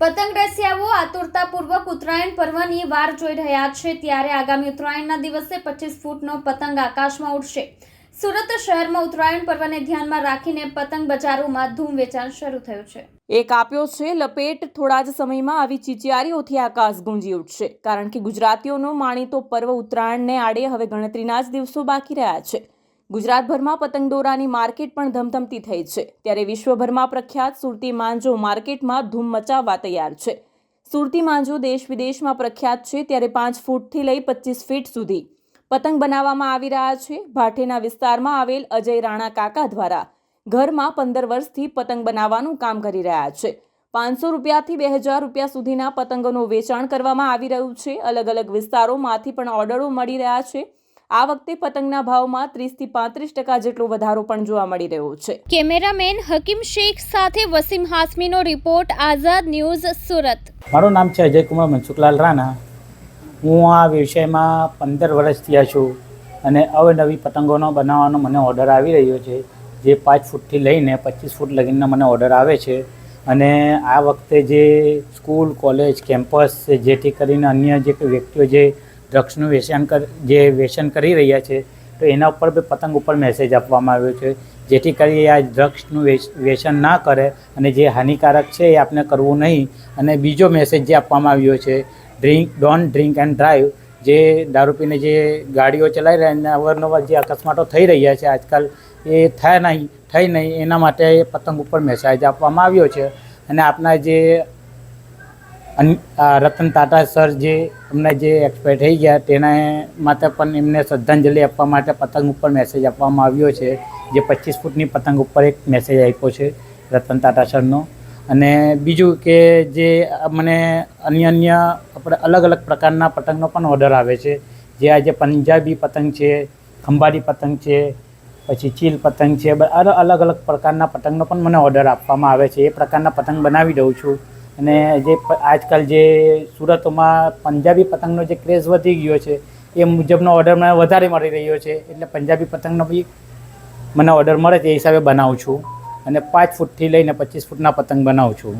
પતંગ રસિયાઓ આતુરતાપૂર્વક ઉત્તરાયણ પર્વની વાર જોઈ રહ્યા છે ત્યારે આગામી ઉત્તરાયણના દિવસે પચીસ ફૂટનો પતંગ આકાશમાં ઉડશે. સુરત શહેરમાં ઉત્તરાયણ પર્વને ધ્યાનમાં રાખીને પતંગ બજારોમાં ધૂમ વેચાણ શરૂ થયું છે. એક આપ્યો છે, લપેટ થોડા જ સમયમાં આવી ચિચિયારીઓથી આકાશ ગુંજી ઉઠશે. કારણ કે ગુજરાતીઓનો માણીતો પર્વ ઉત્તરાયણને આડે હવે ગણતરીના જ દિવસો બાકી રહ્યા છે. ગુજરાતભરમાં પતંગ દોરાની માર્કેટ પણ ધમધમતી થઈ છે. ત્યારે વિશ્વભરમાં પ્રખ્યાત સુરતી માંજો માર્કેટમાં ધૂમ મચાવવા તૈયાર છે. સુરતી માંજો દેશ વિદેશમાં પ્રખ્યાત છે ત્યારે પાંચ ફૂટથી લઈ પચીસ ફીટ સુધી પતંગ બનાવવામાં આવી રહ્યા છે. ભાટેના વિસ્તારમાં આવેલ અજય રાણા કાકા દ્વારા ઘરમાં પંદર વર્ષથી પતંગ બનાવવાનું કામ કરી રહ્યા છે. પાંચસો રૂપિયાથી બે હજાર રૂપિયા સુધીના પતંગોનું વેચાણ કરવામાં આવી રહ્યું છે. અલગ અલગ વિસ્તારોમાંથી પણ ઓર્ડરો મળી રહ્યા છે. આ વખતે પતંગના ભાવમાં ત્રીસથી પાંત્રીસ ટકા જેટલો વધારો પણ જોવા મળી રહ્યો છે. કેમેરામેન હકીમ શેખ સાથે વસીમ હાસમીનો રિપોર્ટ આઝાદ ન્યૂઝ સુરત. મારું નામ છે અજયકુમાર મનસુખલાલ રાણા. હું આ વ્યવસાયમાં પંદર વર્ષ થયા છું અને અવનવી પતંગોનો બનાવવાનો મને ઓર્ડર આવી રહ્યો છે. જે પાંચ ફૂટથી લઈને પચીસ ફૂટ લગીનનો મને ઓર્ડર આવે છે. અને આ વખતે જે સ્કૂલ કોલેજ કેમ્પસ છે જેથી કરીને અન્ય જે વ્યક્તિઓ જે ડ્રગ્સનું વેચાણ કર, જે વેચાણ કરી રહ્યા છે, તો એના ઉપર બી પતંગ ઉપર મેસેજ આપવામાં આવ્યો છે, જેથી કરી આ ડ્રગ્સનું વેચ- વેચાણ ના કરે અને જે હાનિકારક છે એ આપણે કરવું નહીં. અને બીજો મેસેજ જે આપવામાં આવ્યો છે drink don't drink and drive જે દારૂ પીને જે ગાડીઓ ચલાવી રહ્યા અને અવારનવાર જે અકસ્માતો થઈ રહ્યા છે, આજકાલ એ થાય નહીં, થઈ નહીં, એના માટે પતંગ ઉપર મેસેજ આપવામાં આવ્યો છે. અને આપના જે રતન ટાટા સર જે અમને જે એક્સપાયર થઈ ગયા, તેના માટે પણ એમને શ્રદ્ધાંજલિ આપવા માટે પતંગ ઉપર મેસેજ આપવામાં આવ્યો છે. જે પચીસ ફૂટની પતંગ ઉપર એક મેસેજ આપ્યો છે રતન ટાટા સરનો. અને બીજું કે જે મને અન્ય અન્ય આપણે અલગ અલગ પ્રકારના પતંગનો પણ ઓર્ડર આવે છે. જે આજે પંજાબી પતંગ છે, ખંભાળી પતંગ છે, પછી ચીલ પતંગ છે અલગ અલગ પ્રકારના પતંગનો પણ મને ઓર્ડર આપવામાં આવે છે. એ પ્રકારના પતંગ બનાવી દઉં છું. અને જે આજકાલ જે સુરતમાં પંજાબી પતંગનો જે ક્રેઝ વધી ગયો છે, એ મુજબનો ઓર્ડર મને વધારે મળી રહ્યો છે. એટલે પંજાબી પતંગનો બી મને ઓર્ડર મળે તે હિસાબે બનાવું છું. અને પાંચ ફૂટથી લઈને પચીસ ફૂટના પતંગ બનાવું છું.